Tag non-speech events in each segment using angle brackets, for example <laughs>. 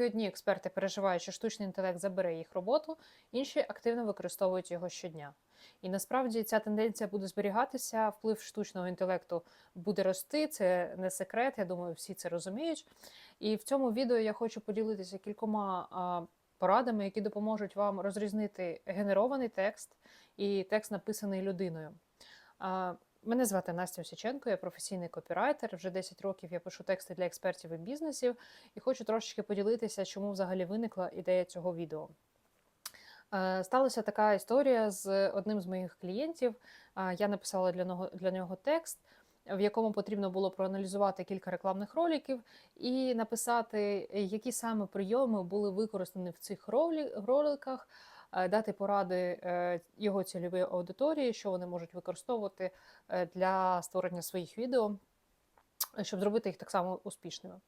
Одні експерти переживають, що штучний інтелект забере їх роботу, інші активно використовують його щодня. І насправді ця тенденція буде зберігатися, вплив штучного інтелекту буде рости. Це не секрет. Я думаю, всі це розуміють. І в цьому відео я хочу поділитися кількома порадами, які допоможуть вам розрізнити генерований текст і текст, написаний людиною. Мене звати Настя Осіченко, я професійний копірайтер. Вже 10 років я пишу тексти для експертів і бізнесів і хочу трошечки поділитися, чому взагалі виникла ідея цього відео. Е, Сталася така історія з одним з моїх клієнтів. Е, Я написала для нього, для нього текст, в якому потрібно було проаналізувати кілька рекламних роликів і написати, які саме прийоми були використані в цих роликах, дати поради е, його цільовій аудиторії, що вони можуть використовувати е, для створення своїх відео, щоб зробити їх так само успішними.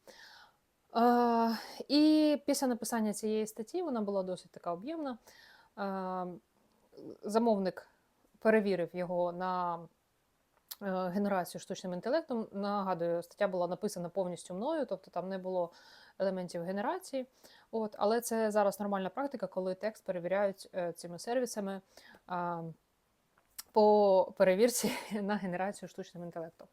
Е, І після написання цієї статті вона була досить така об'ємна. Е, Замовник перевірив його на е, генерацію штучним інтелектом. Нагадую, стаття була написана повністю мною, тобто там не було елементів генерації. От, але це зараз нормальна практика, коли текст перевіряють е, цими сервісами е, по перевірці <laughs> на генерацію штучним інтелектом.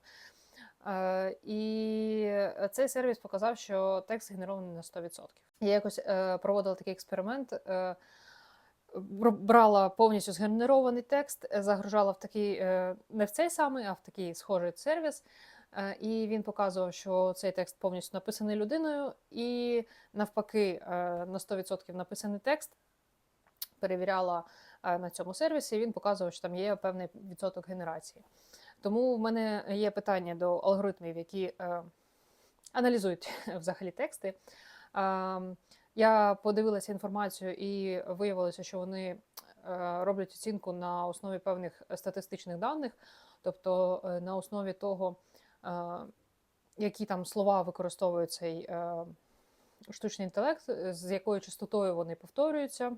Е, І цей сервіс показав, що текст генерований на 100%. Я якось е, проводила такий експеримент. Бр- Брала повністю згенерований текст, е, загружала в такий е, не в цей самий, а в такий схожий сервіс. Е, І він показував, що цей текст повністю написаний людиною, і навпаки, на 100% написаний текст перевіряла на цьому сервісі. і Він показував, що там є певний відсоток генерації. Тому в мене є питання до алгоритмів, які аналізують <laughs> взагалі тексти. Я подивилася інформацію і виявилося, що вони е, роблять оцінку на основі певних статистичних даних, тобто е, на основі того, е, які там слова використовує цей штучний інтелект, з якою частотою вони повторюються.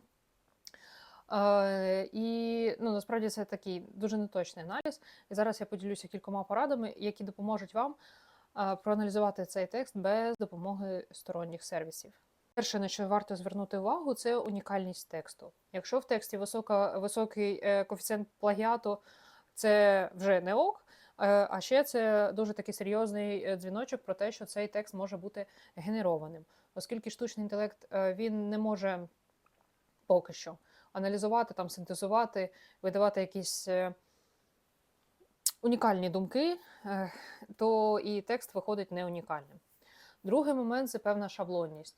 Е, І ну, насправді це такий дуже неточний аналіз. І зараз я поділюся кількома порадами, які допоможуть вам е, проаналізувати цей текст без допомоги сторонніх сервісів. Перше, на що варто звернути увагу, це унікальність тексту. Якщо в тексті висока, високий е, коефіцієнт плагіату, це вже не ок. е, А ще це дуже такий серйозний е, дзвіночок про те, що цей текст може бути генерованим, оскільки штучний інтелект він не може поки що аналізувати, там, синтезувати, видавати якісь унікальні думки, то і текст виходить не унікальним. Другий момент це певна шаблонність.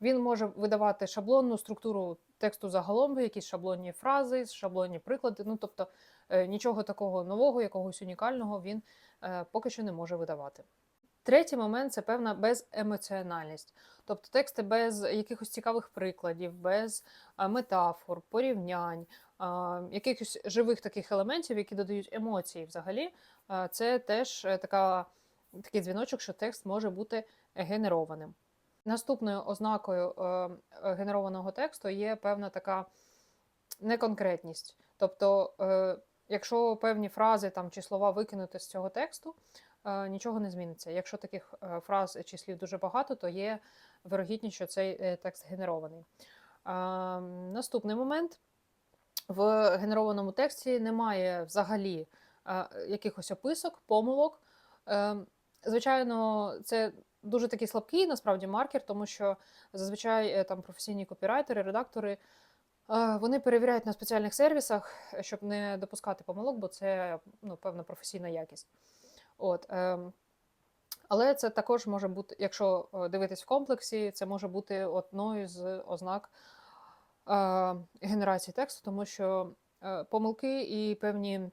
Він може видавати шаблонну структуру тексту загалом, якісь шаблонні фрази, шаблонні приклади. Ну, тобто е, нічого такого нового, якогось унікального він е, поки що не може видавати. Третій момент це певна беземоціональність, тобто тексти без якихось цікавих прикладів, без метафор, порівнянь, якихось живих таких елементів, які додають емоції взагалі. Це теж е, така, такий дзвіночок, що текст може бути генерованим. Наступною ознакою е, е, генерованого тексту є певна така неконкретність. Тобто, е, якщо певні фрази там, чи слова викинути з цього тексту, нічого не зміниться. Якщо таких фраз чи слів дуже багато, то є вирогідність, що цей текст генерований. Наступний момент. В генерованому тексті немає взагалі якихось описок, помилок. Звичайно, це дуже такий слабкий насправді маркер, тому що зазвичай е, там професійні копірайтери, редактори. е, Вони перевіряють на спеціальних сервісах, е, щоб не допускати помилок, бо це ну, певна професійна якість. От, ем, але це також може бути, якщо дивитись в комплексі, це може бути одною з ознак генерації тексту, тому що помилки і певні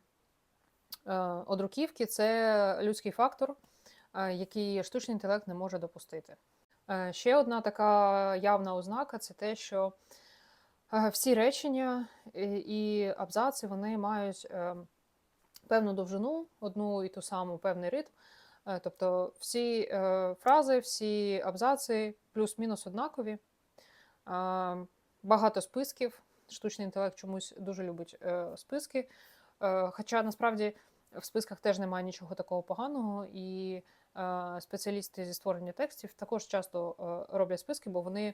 одруківки це людський фактор, е, який штучний інтелект не може допустити. Е, Ще одна така явна ознака це те, що е, всі речення і, абзаци вони мають певну довжину, одну і ту саму певний ритм. Тобто всі фрази, всі абзаци плюс-мінус однакові. Багато списків. Штучний інтелект чомусь дуже любить списки. Хоча насправді в списках теж немає нічого такого поганого, і спеціалісти зі створення текстів також часто е, роблять списки, бо вони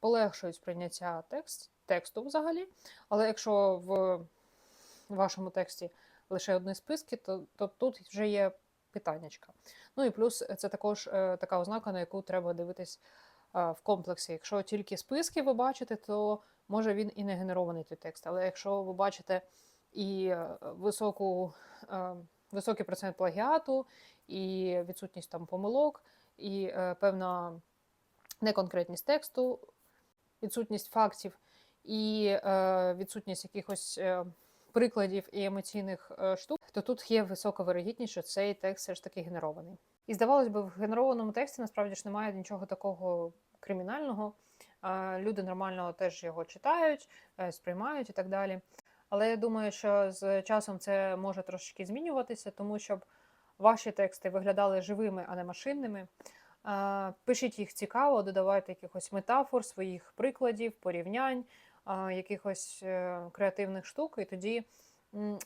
полегшують сприйняття текст, тексту взагалі. Але якщо в вашому тексті лише одні списки, то, то тут вже є питаннячка. Ну і плюс це також е, така ознака, на яку треба дивитись в комплексі. Якщо тільки списки ви бачите, то може він і не генерований той текст. Але якщо ви бачите і е, високу, високий процент плагіату, і відсутність там помилок, і е, певна неконкретність тексту, відсутність фактів і е, відсутність якихось е, прикладів і емоційних е, штук, то тут є висока вирогідність, що цей текст все ж таки генерований. І здавалось би, в генерованому тексті насправді ж немає нічого такого кримінального. Е, Люди нормально теж його читають, е, сприймають і так далі. Але я думаю, що з часом це може трошки змінюватися, тому щоб ваші тексти виглядали живими, а не машинними. Пишіть їх цікаво, додавайте якихось метафор, своїх прикладів, порівнянь, якихось е, креативних штук, і тоді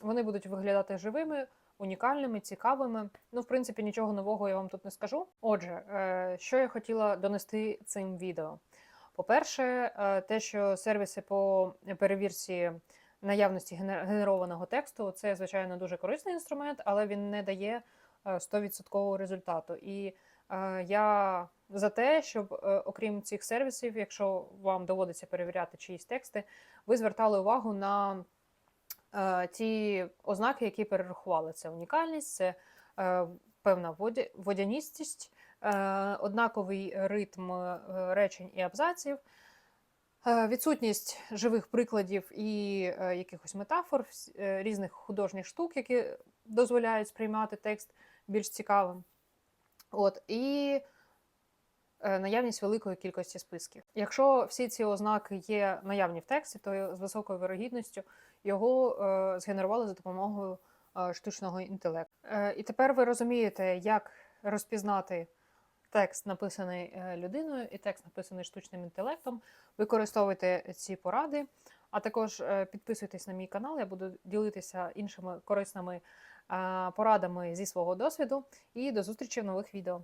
вони будуть виглядати живими, унікальними, цікавими. Ну, в принципі, нічого нового я вам тут не скажу. Отже, е, що я хотіла донести цим відео. По-перше, е, те, що сервіси по перевірці наявності гене- генерованого тексту, це, звичайно, дуже корисний інструмент, але він не дає е, 100% результату. І е, я за те, щоб, е, окрім цих сервісів, якщо вам доводиться перевіряти чиїсь тексти, ви звертали увагу на е, ті ознаки, які перерахували. Це унікальність, це е, певна водяністість, е, однаковий ритм е, речень і абзаців. Е, Відсутність живих прикладів і е, якихось метафор, е, різних художніх штук, які дозволяють сприймати текст більш цікавим. От, і наявність великої кількості списків. Якщо всі ці ознаки є наявні в тексті, то з високою вирогідністю його згенерували за допомогою штучного інтелекту. І тепер ви розумієте, як розпізнати текст, написаний е, людиною, і текст, написаний штучним інтелектом. Використовуйте ці поради, а також е, підписуйтесь на мій канал. Я буду ділитися іншими корисними е, порадами зі свого досвіду. І до зустрічі в нових відео.